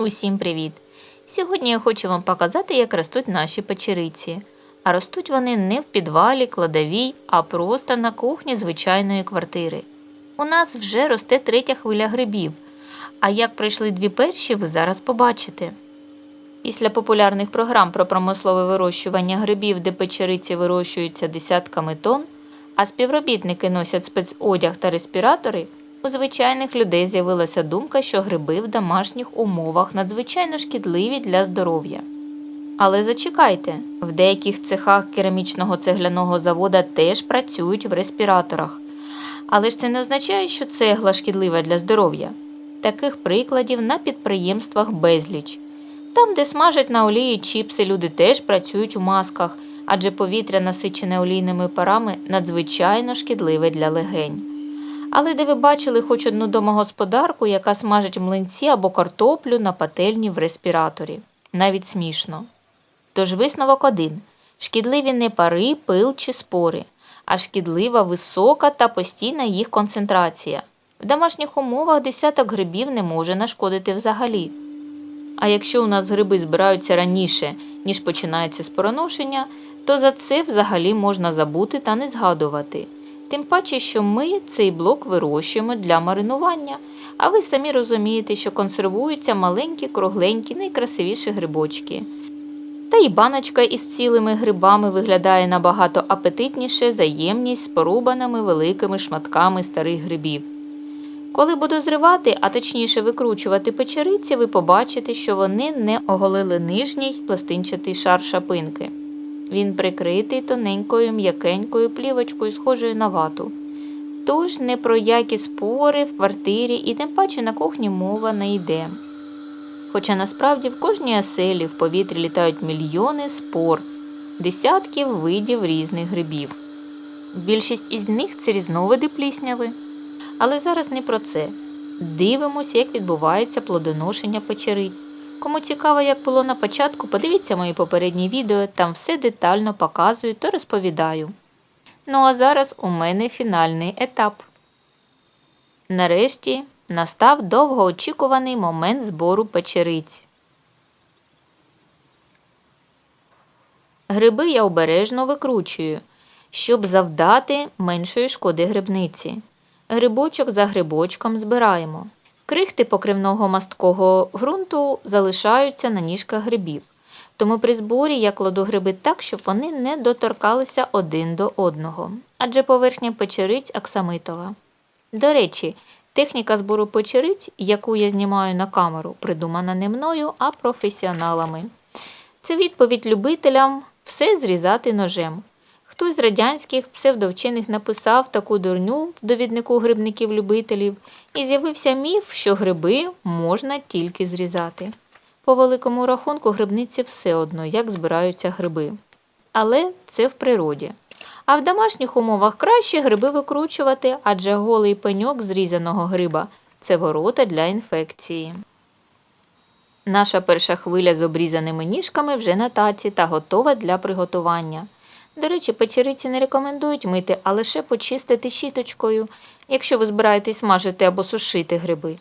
Усім привіт! Сьогодні я хочу вам показати, як ростуть наші печериці. А ростуть вони не в підвалі, кладовій, а просто на кухні звичайної квартири. У нас вже росте третя хвиля грибів. А як пройшли дві перші, ви зараз побачите. Після популярних програм про промислове вирощування грибів, де печериці вирощуються десятками тонн, а співробітники носять спецодяг та респіратори, у звичайних людей з'явилася думка, що гриби в домашніх умовах надзвичайно шкідливі для здоров'я. Але зачекайте, в деяких цехах керамічного цегляного завода теж працюють в респіраторах. Але ж це не означає, що цегла шкідлива для здоров'я. Таких прикладів на підприємствах безліч. Там, де смажать на олії чіпси, люди теж працюють у масках, адже повітря, насичене олійними парами, надзвичайно шкідливе для легень. Але де ви бачили хоч одну домогосподарку, яка смажить млинці або картоплю на пательні в респіраторі. Навіть смішно. Тож висновок один: шкідливі не пари, пил чи спори, а шкідлива висока та постійна їх концентрація. В домашніх умовах десяток грибів не може нашкодити взагалі. А якщо у нас гриби збираються раніше, ніж починається спороношення, то за це взагалі можна забути та не згадувати. Тим паче, що ми цей блок вирощуємо для маринування, а ви самі розумієте, що консервуються маленькі, кругленькі, найкрасивіші грибочки. Та й баночка із цілими грибами виглядає набагато апетитніше за ємність з порубаними великими шматками старих грибів. Коли буду зривати, а точніше викручувати печериці, ви побачите, що вони не оголили нижній пластинчатий шар шапинки. Він прикритий тоненькою м'якенькою плівочкою, схожою на вату. Тож не про які спори в квартирі і тим паче на кухні мова не йде. Хоча насправді в кожній оселі в повітрі літають мільйони спор, десятків видів різних грибів. Більшість із них це різновиди плісняви. Але зараз не про це. Дивимося, як відбувається плодоношення печериць. Кому цікаво, як було на початку, подивіться мої попередні відео, там все детально показую та розповідаю. Ну а зараз у мене фінальний етап. Нарешті настав довгоочікуваний момент збору печериць. Гриби я обережно викручую, щоб завдати меншої шкоди грибниці. Грибочок за грибочком збираємо. Крихти покривного масткого ґрунту залишаються на ніжках грибів. Тому при зборі я кладу гриби так, щоб вони не доторкалися один до одного, адже поверхня печериць аксамитова. До речі, техніка збору печериць, яку я знімаю на камеру, придумана не мною, а професіоналами. Це відповідь любителям все зрізати ножем. Хтось з радянських псевдовчених написав таку дурню в довіднику грибників-любителів, і з'явився міф, що гриби можна тільки зрізати. По великому рахунку грибниці все одно, як збираються гриби. Але це в природі. А в домашніх умовах краще гриби викручувати, адже голий пеньок зрізаного гриба це ворота для інфекції. Наша перша хвиля з обрізаними ніжками вже на таці та готова для приготування. До речі, печериці не рекомендують мити, а лише почистити щіточкою, якщо ви збираєтесь смажити або сушити гриби.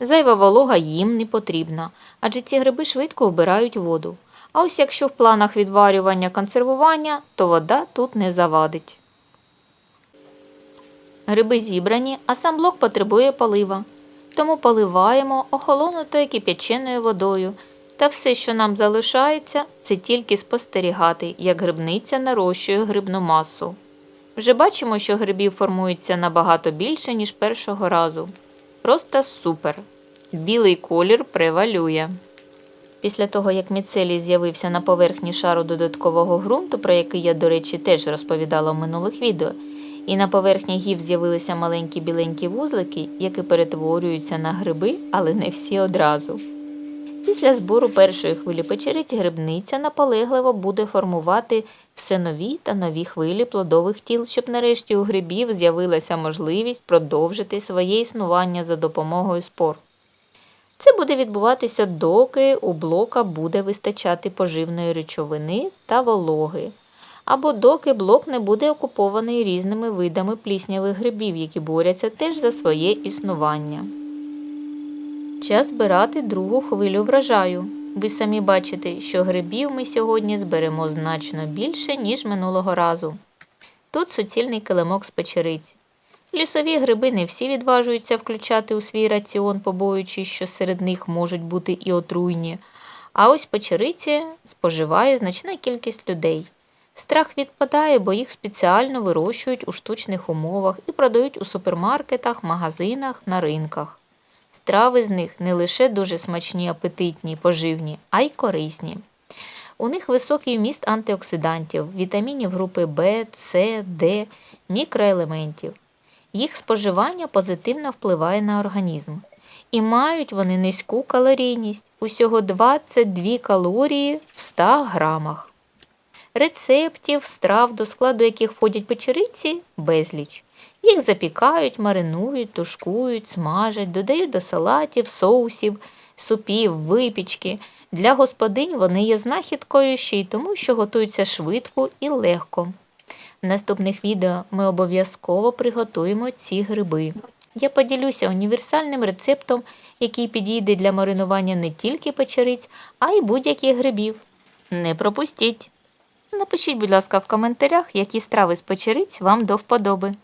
Зайва волога їм не потрібна, адже ці гриби швидко вбирають воду. А ось якщо в планах відварювання консервування, то вода тут не завадить. Гриби зібрані, а сам блок потребує полива. Тому поливаємо охолонутою кип'яченою водою. Та все, що нам залишається, це тільки спостерігати, як грибниця нарощує грибну масу. Вже бачимо, що грибів формується набагато більше, ніж першого разу. Просто супер. Білий колір превалює. Після того, як міцелій з'явився на поверхні шару додаткового ґрунту, про який я, до речі, теж розповідала в минулих відео, і на поверхні гів з'явилися маленькі біленькі вузлики, які перетворюються на гриби, але не всі одразу. Після збору першої хвилі печериць грибниця наполегливо буде формувати все нові та нові хвилі плодових тіл, щоб нарешті у грибів з'явилася можливість продовжити своє існування за допомогою спор. Це буде відбуватися, доки у блока буде вистачати поживної речовини та вологи, або доки блок не буде окупований різними видами пліснявих грибів, які борються теж за своє існування. Час збирати другу хвилю врожаю. Ви самі бачите, що грибів ми сьогодні зберемо значно більше, ніж минулого разу. Тут суцільний килимок з печериць. Лісові гриби не всі відважуються включати у свій раціон, побоюючись, що серед них можуть бути і отруйні. А ось печериці споживає значна кількість людей. Страх відпадає, бо їх спеціально вирощують у штучних умовах і продають у супермаркетах, магазинах, на ринках. Страви з них не лише дуже смачні, апетитні, поживні, а й корисні. У них високий вміст антиоксидантів, вітамінів групи В, С, Д, мікроелементів. Їх споживання позитивно впливає на організм. І мають вони низьку калорійність усього 22 калорії в 100 грамах. Рецептів, страв, до складу яких входять печериці, безліч. Їх запікають, маринують, тушкують, смажать, додають до салатів, соусів, супів, випічки. Для господинь вони є знахідкою ще й тому, що готуються швидко і легко. В наступних відео ми обов'язково приготуємо ці гриби. Я поділюся універсальним рецептом, який підійде для маринування не тільки печериць, а й будь-яких грибів. Не пропустіть! Напишіть, будь ласка, в коментарях, які страви з печериць вам до вподоби.